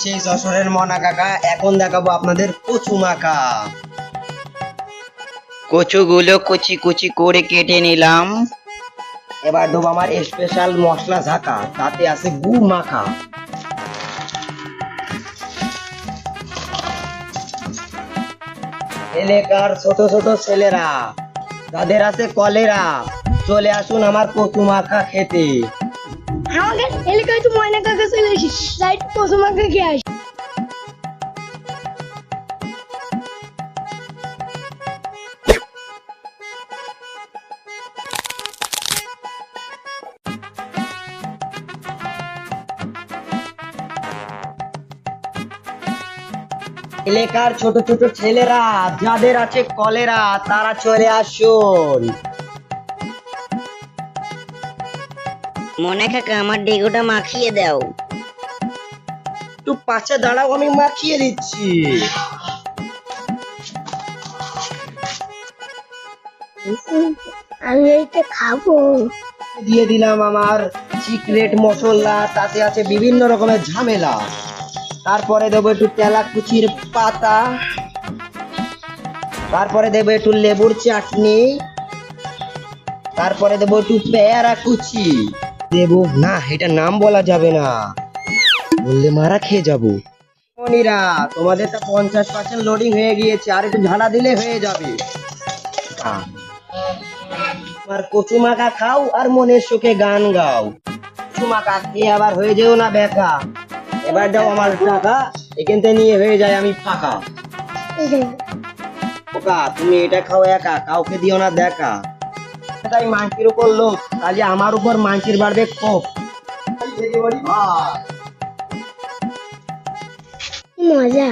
সেই যশোরের মনা কাকা এখন দেখাবো আপনাদের কচু মাখা। কচুগুলো কুচি কুচি করে কেটে নিলাম। এবার দেবো আমার স্পেশাল মশলা ঝাঁকা তাতে আছে গু মাখা। এলাকার ছোট ছোট ছেলেরা যাদের আছে কলেরা চলে আসুন আমার কচু মাখা খেতে। আমাকে ময়না চলে আসি যাই পশুমাকে খেয়ে আসি এলাকার ছোট ছোট ছেলেরা, যাদের আছে কলেরা, তারা চলে আসুন। মনে কাকা আমার ডেগুটা মাখিয়ে দাও। একটু পাশে দাঁড়াও আমি মাখিয়ে দিচ্ছি। আমি এইটা খাব। দিয়ে দিলাম আমার সিক্রেট মশলা তাতে আছে বিভিন্ন রকমের ঝামেলা। তারপরে দেবো একটু তেলাকুচির পাতা। তারপরে দেবো একটু লেবুর চাটনি। তারপরে দেবো একটু পেয়ারা কুচি। দেবো? না এটা নাম বলা যাবে না। বললে মারা খেয়ে যাব। মনিরা তোমাদের তো পঞ্চাশ পার্সেন্ট লোডিং হয়ে গিয়েছে আর একটু ঝাড়া দিলে হয়ে যাবে। আর কচু মাখা খাও আর মনের সুখে গান গাও। কচু মাখা খেয়ে আবার হয়ে যেও না বেকা এবার দাও আমার টাকা এখান থেকে নিয়ে হয়ে যায় আমি ফাঁকা। ওকা তুমি এটা খাও একা কাউকে দিও না দেখা। তাই মানসির উপর লোক কাজে আমার উপর মানসির বাড়বে ক্ষোভ। মজা।